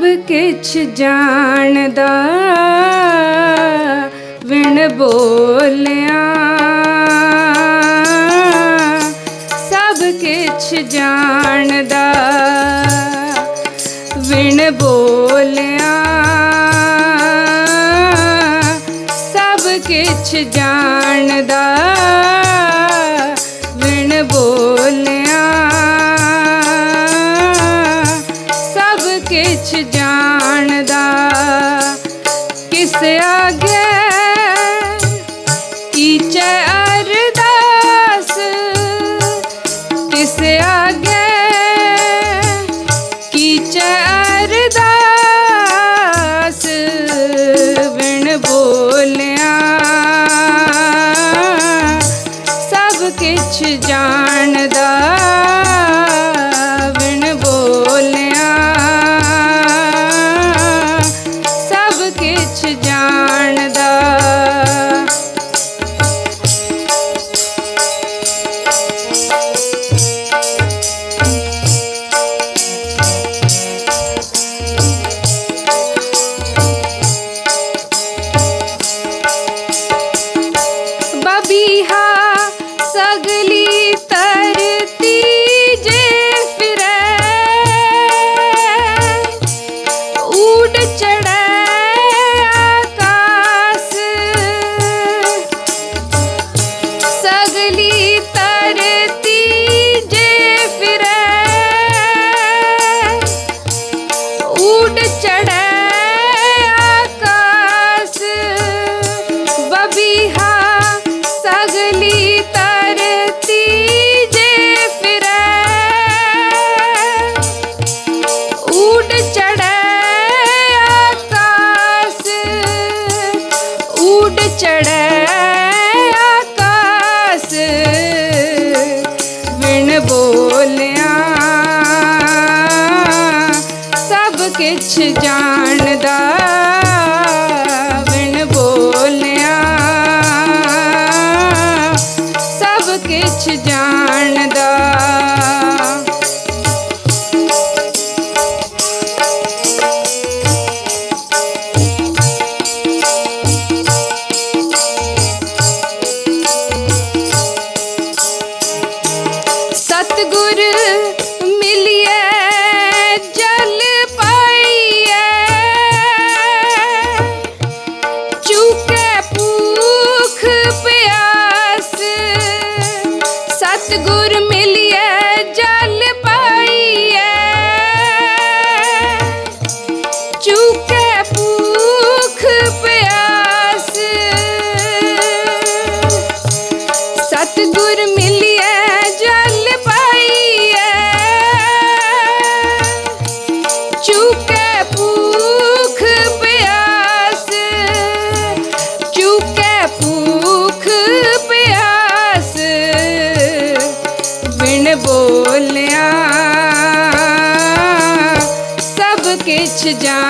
ਸਭ ਕਿਛ ਜਾਣਦਾ। ਵਿਣ ਬੋਲਿਆ ਸਭ ਕਿਛ ਜਾਣਦਾ। ਵਿਣ ਬੋਲਿਆ ਸਭ ਕਿਛ ਜਾਣਦਾ। se haga. ਚੜੈ ਆਕਾਸ। ਵਿਣ ਬੋਲਿਆ ਸਭ ਕਿਛ ਜਾਣਦਾ। ਗੁਰ ਮਿਲਿਆ ਜਲ ਪਾਈਐ ਚੁਕੇ ਭੂਖ ਪਿਆਸ ਚੁਕੇ ਭੂਖ ਪਿਆਸ ਬਿਨ ਬੋਲਿਆ ਸਭ ਕਿਛ ਜਾਣ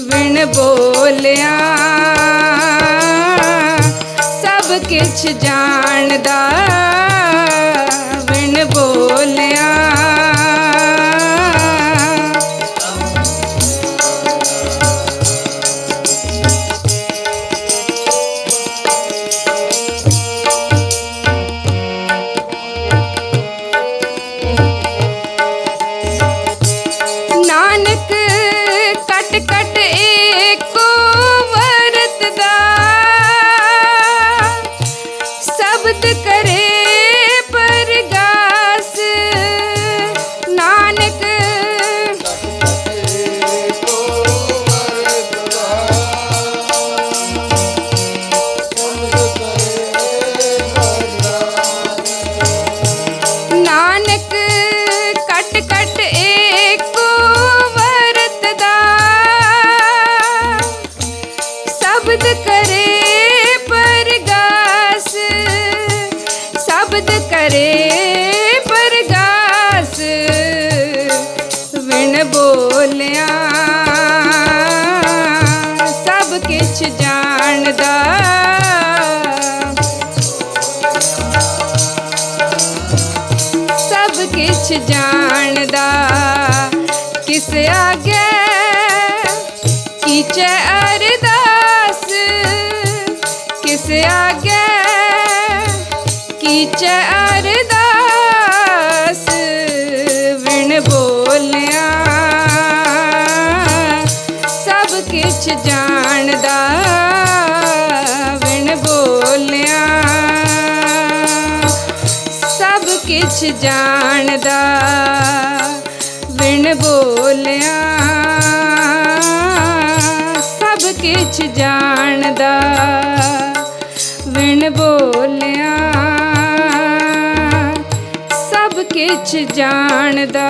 ਵਿਣ ਬੋਲਿਆ। ਸਭ ਕਿਛ ਜਾਣਦਾ। ਦਾ ਸਭ ਕੁਝ ਜਾਣਦਾ। ਕਿਸ ਆਗੇ ਅਰਦਾਸ। ਕਿਸ ਆਗੇ ਅਰਦਾਸ। ਵਿਣ ਬੋਲਿਆ। ਸਭ ਕੁਝ ਜਾਣ ਕਿਛ ਜਾਣਦਾ ਵਿਣ ਬੋਲਿਆ। ਸਭ ਕੁਛ ਜਾਣਦਾ ਵਿਣ ਬੋਲਿਆ। ਸਭ ਕੁਛ ਜਾਣਦਾ।